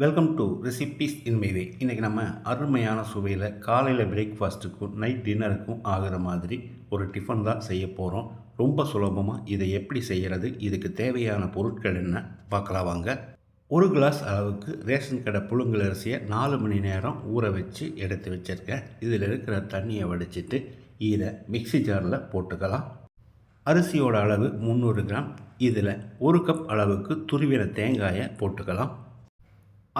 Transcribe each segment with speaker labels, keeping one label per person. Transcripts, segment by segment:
Speaker 1: Welcome to recipes in my இன்றைக்கி நம்ம அருமையான சுவையில் காலையில் பிரேக்ஃபாஸ்ட்டுக்கும் நைட் டின்னருக்கும் ஆகிற மாதிரி ஒரு டிஃபன் தான் செய்ய போகிறோம் ரொம்ப சுலபமாக இதை எப்படி செய்கிறது இதுக்கு தேவையான பொருட்கள் என்ன பார்க்கலாம் வாங்க. ஒரு கிளாஸ் அளவுக்கு ரேஷன் கடை புழுங்கல் அரிசியை நாலு மணி நேரம் ஊற வச்சு எடுத்து வச்சுருக்கேன். இதில் இருக்கிற தண்ணியை வடிச்சிட்டு இதை மிக்ஸி ஜாரில் போட்டுக்கலாம். அரிசியோட அளவு முந்நூறு கிராம். இதில் ஒரு கப் அளவுக்கு துருவின தேங்காயை போட்டுக்கலாம்.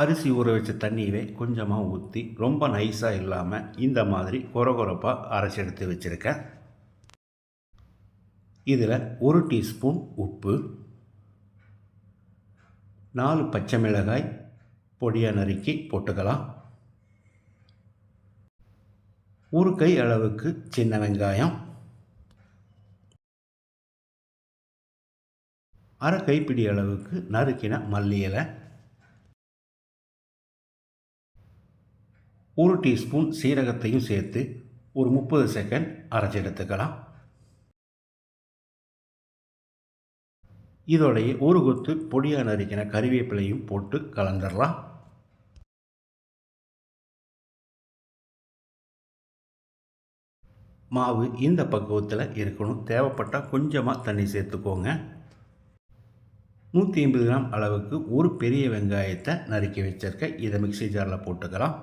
Speaker 1: அரிசி ஊற வச்ச தண்ணியவே கொஞ்சமாக ஊற்றி ரொம்ப நைஸாக இல்லாமல் இந்த மாதிரி கொர கொரப்பாக அரைச்சி எடுத்து வச்சுருக்கேன் இதில் ஒரு டீஸ்பூன் உப்பு நாலு பச்சை மிளகாய் பொடியாக நறுக்கி போட்டுக்கலாம். ஒரு கை அளவுக்கு சின்ன வெங்காயம். அரை கைப்பிடி அளவுக்கு நறுக்கின மல்லி இலை. ஒரு டீஸ்பூன் சீரகத்தையும் சேர்த்து ஒரு முப்பது செகண்ட் அரைச்சி எடுத்துக்கலாம். இதோடைய ஒரு கொத்து பொடியாக நறுக்கின கறிவேப்பிலையும் போட்டு கலந்துடலாம். மாவு இந்த பக்குவத்தில் இருக்கணும். தேவைப்பட்டால் கொஞ்சமாக தண்ணி சேர்த்துக்கோங்க. நூற்றி ஐம்பது கிராம் அளவுக்கு ஒரு பெரிய வெங்காயத்தை நறுக்கி வச்சிருக்க இதை மிக்ஸி ஜாரில் போட்டுக்கலாம்.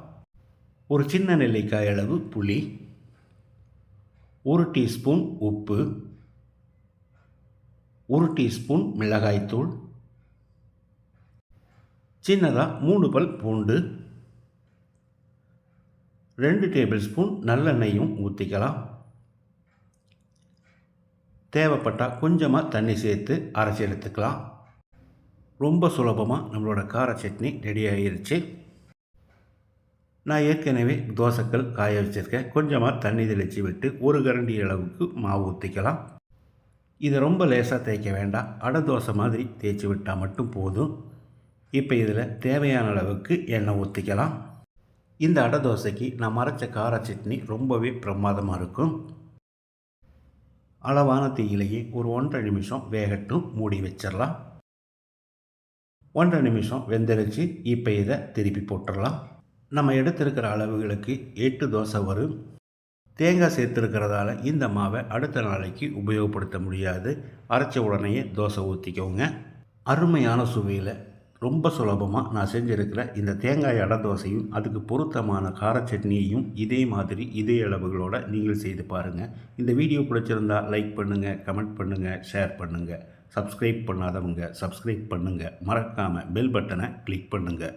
Speaker 1: ஒரு சின்ன நெல்லிக்காய் அளவு புளி ஒரு டீஸ்பூன் உப்பு ஒரு டீஸ்பூன் மிளகாய்த்தூள் சின்னதாக மூணு பல் பூண்டு ரெண்டு டேபிள் ஸ்பூன் நல்லெண்ணெயும் ஊற்றிக்கலாம் தேவைப்பட்டால் கொஞ்சமாக தண்ணி சேர்த்து அரைச்சி எடுத்துக்கலாம். ரொம்ப சுலபமாக நம்மளோட கார சட்னி ரெடி ஆகிருச்சு நான் ஏற்கனவே தோசைக்கல் காய வச்சுருக்கேன். கொஞ்சமாக தண்ணி தெளித்து விட்டு ஒரு கரண்டி அளவுக்கு மாவு ஊற்றிக்கலாம் இதை ரொம்ப லேசாக தேய்க்க வேண்டாம். அடை தோசை மாதிரி தேய்ச்சி விட்டால் மட்டும் போதும். இப்போ இதில் தேவையான அளவுக்கு எண்ணெய் ஊற்றிக்கலாம் இந்த அடை தோசைக்கு நான் மறைச்ச கார சட்னி ரொம்பவே பிரமாதமாக இருக்கும். அளவான தீயிலேயே ஒரு ஒன்றரை நிமிஷம் வேகட்டும். மூடி வச்சிடலாம். ஒன்றரை நிமிஷம் வெந்தரிச்சு இப்போ இதை திருப்பி போட்டுடலாம். நம்ம எடுத்திருக்கிற அளவுகளுக்கு எட்டு தோசை வரும் தேங்காய் சேர்த்துருக்கிறதால இந்த மாவை அடுத்த நாளைக்கு உபயோகப்படுத்த முடியாது. அரைச்ச உடனேயே தோசை ஊற்றிக்கோங்க அருமையான சுவையில் ரொம்ப சுலபமாக நான் செஞ்சுருக்கிற இந்த தேங்காய் அடை தோசையும் அதுக்கு பொருத்தமான கார சட்னியையும் இதே மாதிரி இதே அளவுகளோடு நீங்கள் செய்து பாருங்கள் இந்த வீடியோ பிடிச்சிருந்தா லைக் பண்ணுங்கள் கமெண்ட் பண்ணுங்கள் ஷேர் பண்ணுங்கள் சப்ஸ்கிரைப் பண்ணாதவங்க சப்ஸ்கிரைப் பண்ணுங்கள் மறக்காமல் பெல் பட்டனை கிளிக் பண்ணுங்கள்